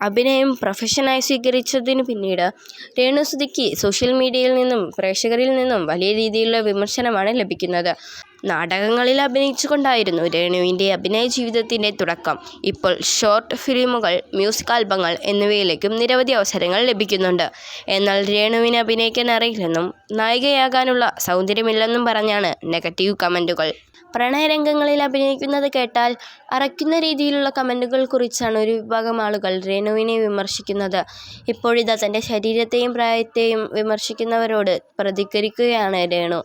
അഭിനയം പ്രൊഫഷനായി സ്വീകരിച്ചതിനു പിന്നീട് രേണു സുധിക്ക് സോഷ്യൽ മീഡിയയിൽ നിന്നും പ്രേക്ഷകരിൽ നിന്നും വലിയ രീതിയിലുള്ള വിമർശനമാണ് ലഭിക്കുന്നത്. നാടകങ്ങളിൽ അഭിനയിച്ചുകൊണ്ടായിരുന്നു രേണുവിന്റെ അഭിനയ ജീവിതത്തിന്റെ തുടക്കം. ഇപ്പോൾ ഷോർട്ട് ഫിലിമുകൾ മ്യൂസിക് ആൽബങ്ങൾ എന്നിവയിലേക്കും നിരവധി അവസരങ്ങൾ ലഭിക്കുന്നുണ്ട്. എന്നാൽ രേണുവിന് അഭിനയിക്കാൻ അറിയില്ലെന്നും നായികയാകാനുള്ള സൗന്ദര്യമില്ലെന്നും പറഞ്ഞാണ് നെഗറ്റീവ് കമന്റുകൾ. പ്രണയരംഗങ്ങളിൽ അഭിനയിക്കുന്നത് കേട്ടാൽ അറയ്ക്കുന്ന രീതിയിലുള്ള കമന്റുകൾ കുറിച്ചാണ് ഒരു വിഭാഗം ആളുകൾ രേണുവിനെ വിമർശിക്കുന്നത്. ഇപ്പോഴിതാ തന്റെ ശരീരത്തെയും പ്രായത്തെയും വിമർശിക്കുന്നവരോട് പ്രതികരിക്കുകയാണ് രേണു.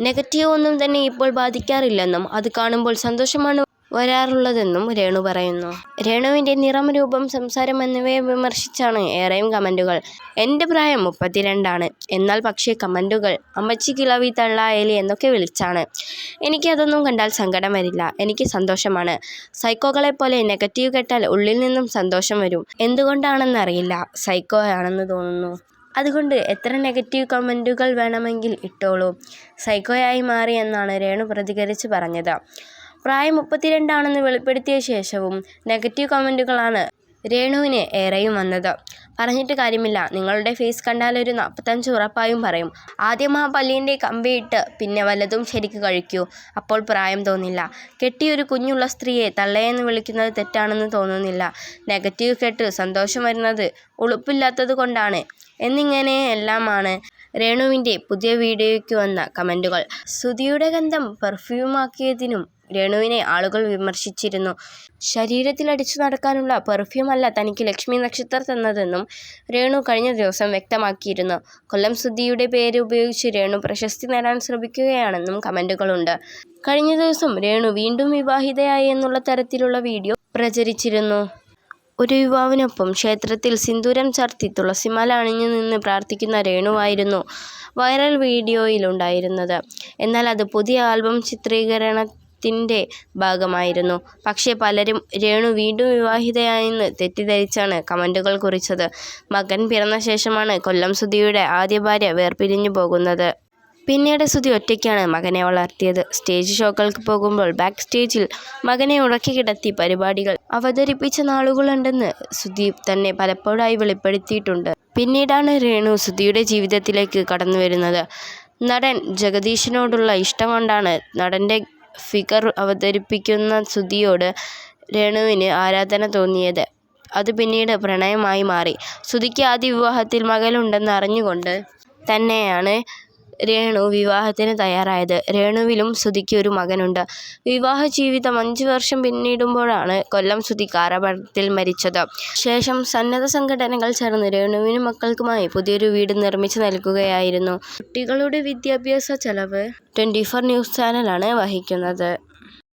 നെഗറ്റീവ് ഒന്നും തന്നെ ഇപ്പോൾ ബാധിക്കാറില്ലെന്നും അത് കാണുമ്പോൾ സന്തോഷമാണ് വരാറുള്ളതെന്നും രേണു പറയുന്നു. രേണുവിന്റെ നിറം രൂപം സംസാരം എന്നിവയെ വിമർശിച്ചാണ് ഏറെയും കമന്റുകൾ. എന്റെ പ്രായം മുപ്പത്തിരണ്ടാണ്. എന്നാൽ പക്ഷേ കമന്റുകൾ അമ്മച്ചി കിളവി തള്ളായലി എന്നൊക്കെ വിളിച്ചാണ്. എനിക്ക് അതൊന്നും കണ്ടാൽ സങ്കടം വരില്ല. എനിക്ക് സന്തോഷമാണ്. സൈക്കോകളെ പോലെ നെഗറ്റീവ് കേട്ടാൽ ഉള്ളിൽ നിന്നും സന്തോഷം വരും. എന്തുകൊണ്ടാണെന്നറിയില്ല. സൈക്കോ ആണെന്ന് തോന്നുന്നു. അതുകൊണ്ട് എത്ര നെഗറ്റീവ് കമന്റുകൾ വേണമെങ്കിൽ ഇട്ടോളൂ. സൈക്കോയായി മാറി എന്നാണ് രേണു പ്രതികരിച്ച് പറഞ്ഞത്. പ്രായം മുപ്പത്തിരണ്ടാണെന്ന് വെളിപ്പെടുത്തിയ ശേഷവും നെഗറ്റീവ് കമന്റുകളാണ് രേണുവിന് ഏറെയും വന്നത്. പറഞ്ഞിട്ട് കാര്യമില്ല. നിങ്ങളുടെ ഫേസ് കണ്ടാൽ ഒരു നാൽപ്പത്തഞ്ച് ഉറപ്പായും പറയും. ആദ്യം ആ പല്ലിന്റെ കമ്പിയിട്ട് പിന്നെ വല്ലതും ശരിക്ക് കഴിക്കൂ. അപ്പോൾ പ്രായം തോന്നില്ല. കെട്ടിയൊരു കുഞ്ഞുള്ള സ്ത്രീയെ തള്ളയെന്ന് വിളിക്കുന്നത് തെറ്റാണെന്ന് തോന്നുന്നില്ല. നെഗറ്റീവ് കേട്ട് സന്തോഷം വരുന്നത് ഉളുപ്പില്ലാത്തത് കൊണ്ടാണ്. എന്നിങ്ങനെ എല്ലാമാണ്. രേണുവിന്റെ പുതിയ വീഡിയോയ്ക്ക് വന്ന കമന്റുകൾ. സുതിയുടെ ഗന്ധം പെർഫ്യൂമാക്കിയതിനും രേണുവിനെ ആളുകൾ വിമർശിച്ചിരുന്നു. ശരീരത്തിൽ അടിച്ചു നടക്കാനുള്ള പെർഫ്യൂം അല്ല തനിക്ക് ലക്ഷ്മി നക്ഷത്ര തന്നതെന്നും രേണു കഴിഞ്ഞ ദിവസം വ്യക്തമാക്കിയിരുന്നു. കൊല്ലം സുധിയുടെ പേര് ഉപയോഗിച്ച് രേണു പ്രശസ്തി നേടാൻ ശ്രമിക്കുകയാണെന്നും കമന്റുകളുണ്ട്. കഴിഞ്ഞ ദിവസം രേണു വീണ്ടും വിവാഹിതയായി എന്നുള്ള തരത്തിലുള്ള വീഡിയോ പ്രചരിച്ചിരുന്നു. ഒരു യുവാവിനൊപ്പം ക്ഷേത്രത്തിൽ സിന്ദൂരം ചാർത്തി തുളസിമാല അണിഞ്ഞു നിന്ന് പ്രാർത്ഥിക്കുന്ന രേണുവായിരുന്നു വൈറൽ വീഡിയോയിലുണ്ടായിരുന്നത്. എന്നാൽ അത് പുതിയ ആൽബം ചിത്രീകരണത്തിന്റെ ഭാഗമായിരുന്നു. പക്ഷേ പലരും രേണു വീണ്ടും വിവാഹിതയായെന്ന് തെറ്റിദ്ധരിച്ചാണ് കമന്റുകൾ കുറിച്ചത്. മകൻ പിറന്ന ശേഷമാണ് കൊല്ലം സുധിയുടെ ആദ്യ ഭാര്യ വേർപിരിഞ്ഞു പോകുന്നത്. പിന്നീട് സുധി ഒറ്റയ്ക്കാണ് മകനെ വളർത്തിയത്. സ്റ്റേജ് ഷോകൾക്ക് പോകുമ്പോൾ ബാക്ക് സ്റ്റേജിൽ മകനെ ഉറക്കി കിടത്തി പരിപാടികൾ അവതരിപ്പിച്ച നാളുകളുണ്ടെന്ന് സുദീപ് തന്നെ പലപ്പോഴായി വെളിപ്പെടുത്തിയിട്ടുണ്ട്. പിന്നീടാണ് രേണു സുധിയുടെ ജീവിതത്തിലേക്ക് കടന്നു വരുന്നത്. നടൻ ജഗദീഷിനോടുള്ള ഇഷ്ടം കൊണ്ടാണ് നടന്റെ ഫിഗർ അവതരിപ്പിക്കുന്ന സുധിയോട് രേണുവിന് ആരാധന തോന്നിയത്. അത് പിന്നീട് പ്രണയമായി മാറി. സുധിക്ക് ആദ്യ വിവാഹത്തിൽ മകളുണ്ടെന്ന് അറിഞ്ഞുകൊണ്ട് തന്നെയാണ് രേണു വിവാഹത്തിന് തയ്യാറായത്. രേണുവിലും സുധിക്ക് ഒരു മകനുണ്ട്. വിവാഹ ജീവിതം അഞ്ചു വർഷം പിന്നിടുമ്പോഴാണ് കൊല്ലം സുധി കാറപകടത്തിൽ മരിച്ചത്. ശേഷം സന്നദ്ധ സംഘടനകൾ ചേർന്ന് രേണുവിനും മക്കൾക്കുമായി പുതിയൊരു വീട് നിർമ്മിച്ചു നൽകുകയായിരുന്നു. കുട്ടികളുടെ വിദ്യാഭ്യാസ ചെലവ് ട്വന്റി ഫോർ ന്യൂസ് ചാനലാണ് വഹിക്കുന്നത്.